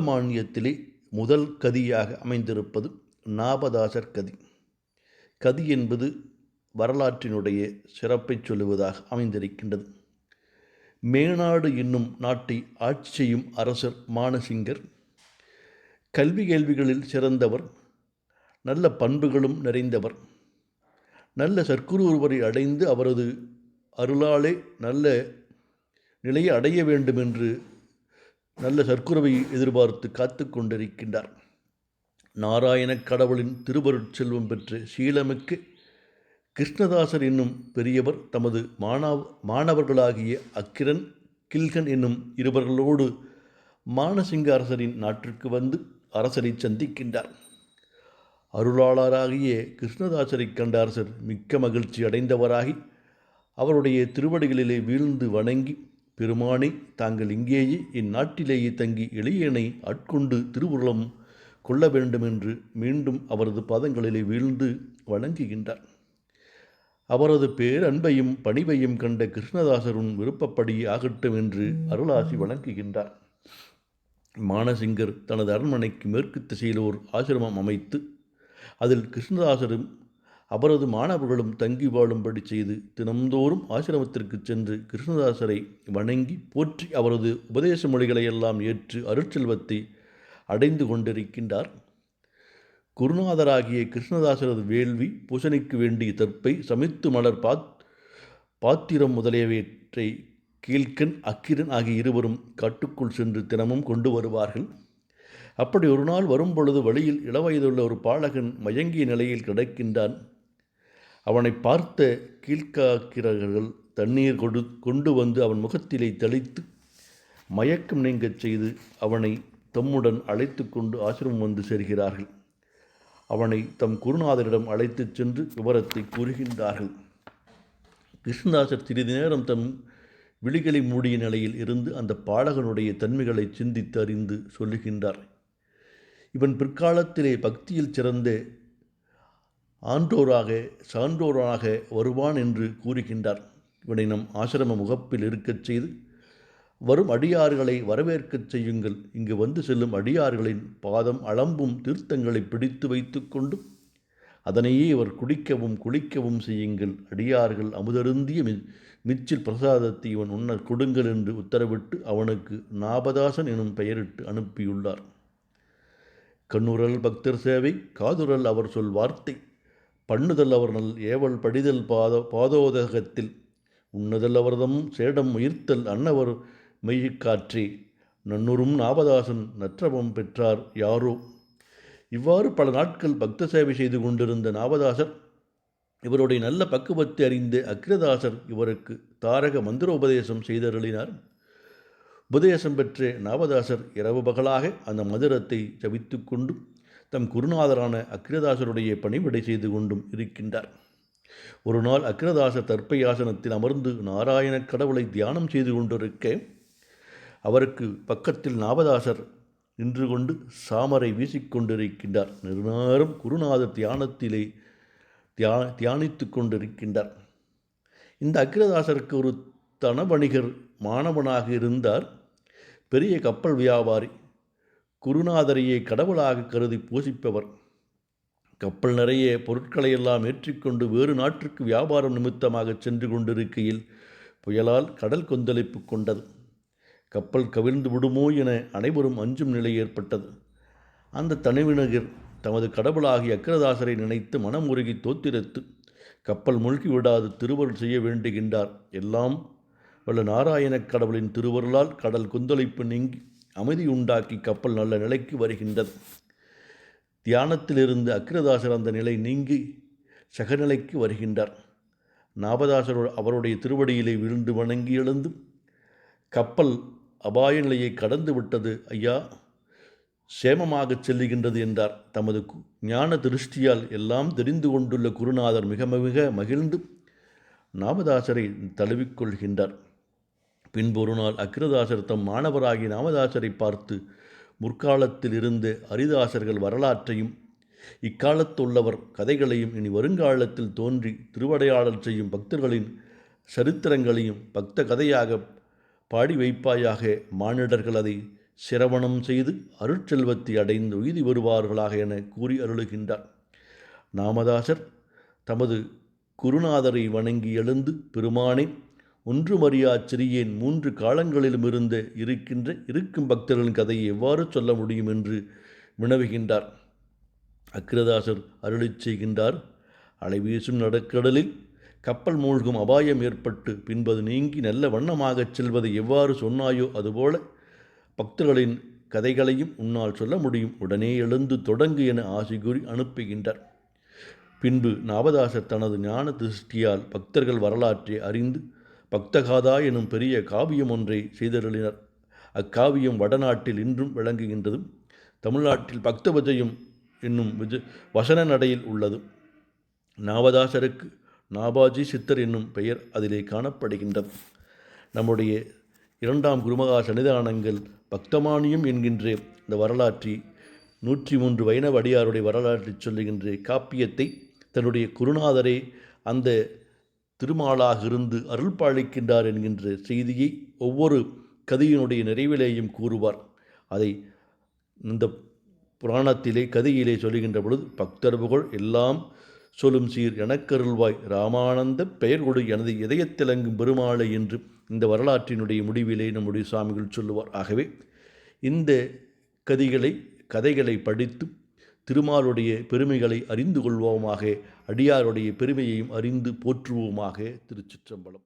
மானியத்திலே முதல் கதியாக அமைந்திருப்பது நாபதாசர் கதி. கதி என்பது வரலாற்றினுடைய சிறப்பைச் சொல்லுவதாக அமைந்திருக்கின்றது. மேனாடு என்னும் நாட்டை ஆட்சி செய்யும் அரசர் மானசிங்கர் கல்வி கேள்விகளில் சிறந்தவர் நல்ல பண்புகளும் நிறைந்தவர் நல்ல சர்க்குரு ஒருவரை அடைந்து அவரது அருளாலே நல்ல நிலையை அடைய வேண்டும் என்று நல்ல சர்க்குரவை எதிர்பார்த்து காத்து கொண்டிருக்கின்றார். நாராயணக் கடவுளின் திருவருட்செல்வம் பெற்று சீலமிக்க கிருஷ்ணதாசர் என்னும் பெரியவர் தமது மாணவ மாணவர்களாகிய அக்கிரன் கில்கன் என்னும் இருவர்களோடு மானசிங்க அரசரின் நாட்டிற்கு வந்து அரசரை சந்திக்கின்றார். அருளாளராகிய கிருஷ்ணதாசரை கண்ட அரசர் மிக்க மகிழ்ச்சி அடைந்தவராகி அவருடைய திருவடிகளிலே வீழ்ந்து வணங்கி பெருமானே தாங்கள் இங்கேயே இந்நாட்டிலேயே தங்கி எளியனை ஆட்கொண்டு திருவுருளம் கொள்ள வேண்டும் என்று மீண்டும் அவரது பாதங்களிலே வீழ்ந்து வணங்குகின்றார். அவரது பேரன்பையும் பணிவையும் கண்ட கிருஷ்ணதாசரும் விருப்பப்படி ஆகட்டும் என்று அருளாசி வழங்குகின்றார் மானசிங்கர் தனது அரண்மனைக்கு மேற்கு திசையில் ஓர் ஆசிரமம் அமைத்து அதில் கிருஷ்ணதாசரும் அவரது மாணவர்களும் தங்கி வாழும்படி செய்து தினம்தோறும் ஆசிரமத்திற்கு சென்று கிருஷ்ணதாசரை வணங்கி போற்றி அவரது உபதேச மொழிகளை எல்லாம் ஏற்று அருட்செல்வத்தை அடைந்து கொண்டிருக்கின்றார். குருநாதராகிய கிருஷ்ணதாசரது வேள்வி பூசணிக்கு வேண்டிய தற்பை சமித்து மலர் பாத் பாத்திரம் முதலியவற்றை கீழ்கண் அக்கிரன் ஆகிய இருவரும் காட்டுக்குள் சென்று தினமும் கொண்டு வருவார்கள். அப்படி ஒரு நாள் வரும்பொழுது வழியில் இளவயதுள்ள ஒரு பாலகன் மயங்கிய நிலையில் கிடக்கின்றான். அவனை பார்த்த கீழ்காக்கிறர்கள் தண்ணீர் கொடு கொண்டு வந்து அவன் முகத்திலே தெளித்து மயக்கம் நீங்கச் செய்து அவனை தம்முடன் அழைத்து கொண்டு ஆசிரமம் வந்து சேர்கிறார்கள். அவனை தம் குருநாதரிடம் அழைத்துச் சென்று விவரத்தை கூறுகின்றார்கள். கிருஷ்ணதாசர் சிறிது நேரம் தம் விழிகளை மூடிய நிலையில் இருந்து அந்த பாடகனுடைய தன்மைகளை சிந்தித்து அறிந்து சொல்லுகின்றார். இவன் பிற்காலத்திலே பக்தியில் சிறந்த ஆன்றோராக சான்றோராக வருவான் என்று கூறுகின்றார். இவனை நம் ஆசிரம முகப்பில் இருக்கச் செய்து வரும் அடியார்களை வரவேற்கச் செய்யுங்கள். இங்கு வந்து செல்லும் அடியார்களின் பாதம் அளம்பும் தீர்த்தங்களை பிடித்து வைத்து கொண்டும் அதனையே இவர் குடிக்கவும் குளிக்கவும் செய்யுங்கள். அடியார்கள் அமுதருந்திய மி மிச்சில் பிரசாதத்தை இவன் உண்ண கொடுங்கள் என்று உத்தரவிட்டு அவனுக்கு நாபதாசன் எனும் பெயரிட்டு அனுப்பியுள்ளார். கண்ணுரல் பக்தர் சேவை காதுரல் அவர் சொல் வார்த்தை. பண்ணுதல் அவர் நல் ஏவல் படிதல் பாத பாதோதகத்தில். உண்ணுதல் அவர்தம் சேடம் உயிர்த்தல் அன்னவர் மெய்யிக்காற்றி நன்னுறும் நாபதாசன் நற்றவம் பெற்றார் யாரோ? இவ்வாறு பல நாட்கள் பக்த சேவை செய்து கொண்டிருந்த நாவதாசர் இவருடைய நல்ல பக்குவத்தை அறிந்த அக்ரதாசர் இவருக்கு தாரக மந்திர உபதேசம் செய்தருளினார். உபதேசம் பெற்ற நாவதாசர் இரவு பகலாக அந்த மந்திரத்தை ஜபித்து கொண்டு தம் குருநாதரான அக்ரதாசருடைய பணிவிடை செய்து கொண்டும் இருக்கின்றார். ஒரு நாள் அக்ரதாசர் தற்பை ஆசனத்தில் அமர்ந்து நாராயண கடவுளை தியானம் செய்து கொண்டிருக்க அவருக்கு பக்கத்தில் நாவதாசர் நின்று கொண்டு சாமரை வீசிக்கொண்டிருக்கின்றார் நெடுநாரம் குருநாதர் தியானத்திலே தியா தியானித்து கொண்டிருக்கின்றார். இந்த அக்ரதாசருக்கு ஒரு தன வணிகர் மாணவனாக இருந்தார். பெரிய கப்பல் வியாபாரி குருநாதரையே கடவுளாக கருதி பூசிப்பவர் கப்பல் நிறைய பொருட்களை எல்லாம் ஏற்றிக்கொண்டு வேறு நாட்டிற்கு வியாபாரம் நிமித்தமாக சென்று கொண்டிருக்கையில் புயலால் கடல் கொந்தளிப்பு கொண்டது. கப்பல் கவிழ்ந்து விடுமோ என அனைவரும் அஞ்சும் நிலை ஏற்பட்டது. அந்த தனிவினகர் தமது கடவுளாகிய அக்ரதாசரை நினைத்து மனம் உருகி தோத்திரத்து கப்பல் மூழ்கி விடாது திருவருள் செய்ய வேண்டுகின்றார். எல்லாம் வல்ல நாராயணக் கடவுளின் திருவருளால் கடல் கொந்தளிப்பு நீங்கி அமைதி உண்டாக்கி கப்பல் நல்ல நிலைக்கு வருகின்றது. தியானத்திலிருந்து அக்ரதாசர் அந்த நிலை நீங்கி சகநிலைக்கு வருகின்றார். நாபதாசர் அவருடைய திருவடியிலே விழுந்து வணங்கி எழுந்து கப்பல் அபாய நிலையை கடந்து விட்டது. ஐயா சேமமாகச் செல்லுகின்றது என்றார். தமது ஞான திருஷ்டியால் எல்லாம் தெரிந்து கொண்டுள்ள குருநாதர் மிக மிக மகிழ்ந்து நாமதாசரை தழுவிக்கொள்கின்றார் பின்பு ஒரு நாள் அக்ரதாசர் தம் மாணவராகி நாமதாசரை பார்த்து முற்காலத்தில் இருந்த அரிதாசர்கள் வரலாற்றையும் இக்காலத்துள்ளவர் கதைகளையும் இனி வருங்காலத்தில் தோன்றி திருவடையாளர் செய்யும் பக்தர்களின் சரித்திரங்களையும் பக்த கதையாக பாடி வைப்பாயாக மானிடர்கள் அதை சிரவணம் செய்து அருட்செல்வத்தை அடைந்து உய்தி வருவார்களாக என கூறி அருளுகின்றார். நாமதாசர் தமது குருநாதரை வணங்கி எழுந்து பெருமானை ஒன்றுமறியா சிறியேன் மூன்று காலங்களிலும் இருந்த இருக்கின்ற இருக்கும் பக்தர்களின் கதையை எவ்வாறு சொல்ல முடியும் என்று வினவுகின்றார். அக்கிரதாசர் அருளிச் செய்கின்றார் அலைவீசும் நடக்கடலில் கப்பல் மூழ்கும் அபாயம் ஏற்பட்டு பின்பது நீங்கி நல்ல வண்ணமாகச் செல்வதை எவ்வாறு சொன்னாயோ அதுபோல பக்தர்களின் கதைகளையும் உன்னால் சொல்ல முடியும். உடனே எழுந்து தொடங்கு என ஆசை கூறி அனுப்புகின்றார். பின்பு நாவதாசர் தனது ஞான திருஷ்டியால் பக்தர்கள் வரலாற்றை அறிந்து பக்தகாதா எனும் பெரிய காவியம் ஒன்றை செய்தருளினர். அக்காவியம் வடநாட்டில் இன்றும் விளங்குகின்றதும் தமிழ்நாட்டில் பக்தபஜயம் என்னும் விஜ வசன நடையில் உள்ளது நாவதாசருக்கு நாபாஜி சித்தர் என்னும் பெயர் அதிலே காணப்படுகின்றது. நம்முடைய இரண்டாம் குருமகா சன்னிதானங்கள் பக்தமானியம் என்கின்ற இந்த வரலாற்றி நூற்றி மூன்று வைணவ அடியாருடைய வரலாற்றை சொல்லுகின்ற. காப்பியத்தை தன்னுடைய குருநாதரே அந்த திருமாலாக இருந்து அருள் பாலிக்கின்றார் என்கின்ற செய்தியை ஒவ்வொரு கதையினுடைய நிறைவிலேயும் கூறுவார். அதை இந்த புராணத்திலே கதையிலே சொல்லுகின்ற பொழுது பக்தர் புகழ் எல்லாம் சொல்லும் சீர் எனக்கருள்வாய். ராமானந்த பெயர் கொடு எனது இதயத்திலங்கும் பெருமாளை என்று இந்த வரலாற்றினுடைய முடிவிலே நம்முடைய சுவாமிகள் சொல்லுவார். ஆகவே இந்த கதிகளை கதைகளை படித்து திருமாலுடைய பெருமைகளை அறிந்து கொள்வோமாக அடியாருடைய பெருமையையும் அறிந்து போற்றுவோமாக திருச்சிற்றம்பலம்.